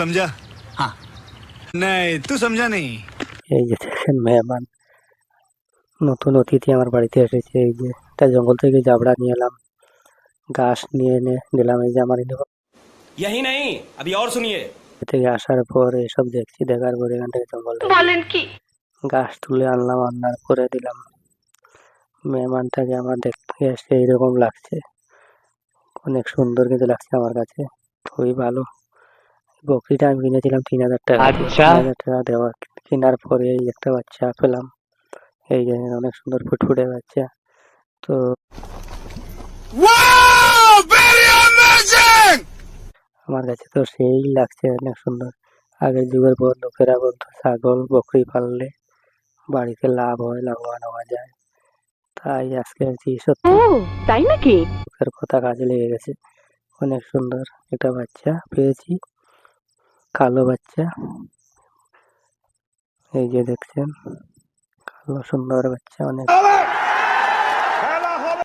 समझा हाँ नहीं तू समझा नहीं এই যে দেখেন মেহমান নতুন অতিথি আমার বাড়িতে এসেছে এই যে একটা জঙ্গল থেকে জাবড়া নিয়ে এলাম ঘাস নিয়ে এনে দিলাম এই যে আমার এনে यही नहीं अभी और सुनिए থেকে আসার পর এসব দেখছি দেখার পর এখান থেকে জঙ্গল থেকে বলেন কি ঘাস তুলে আনলাম রান্নার করে দিলাম মেহমানটাকে আমার দেখতে এসে এইরকম লাগছে অনেক সুন্দর কিন্তু লাগছে আমার কাছে খুবই ভালো বকরিটা আমি কিনেছিলাম তিন হাজার টাকা। দিয়ে। আচ্ছা। তিন হাজার টাকা দেওয়া কেনার পরে এই একটা বাচ্চা পেলাম। এই যে অনেক সুন্দর ফুটফুটে বাচ্চা। তো আমার কাছে তো সেই লাগছে অনেক সুন্দর। আগের যুগের পর লোকেরা বলতো ছাগল বকরি পাললে বাড়িতে লাভ হয় লাভবান হওয়া যায়। তাই আজকে আর কি সত্যি। তাই নাকি? লোকের কথা কাজে লেগে গেছে। অনেক সুন্দর একটা বাচ্চা পেয়েছি। কালো বাচ্চা। এই যে দেখছেন কালো সুন্দর বাচ্চা অনেক।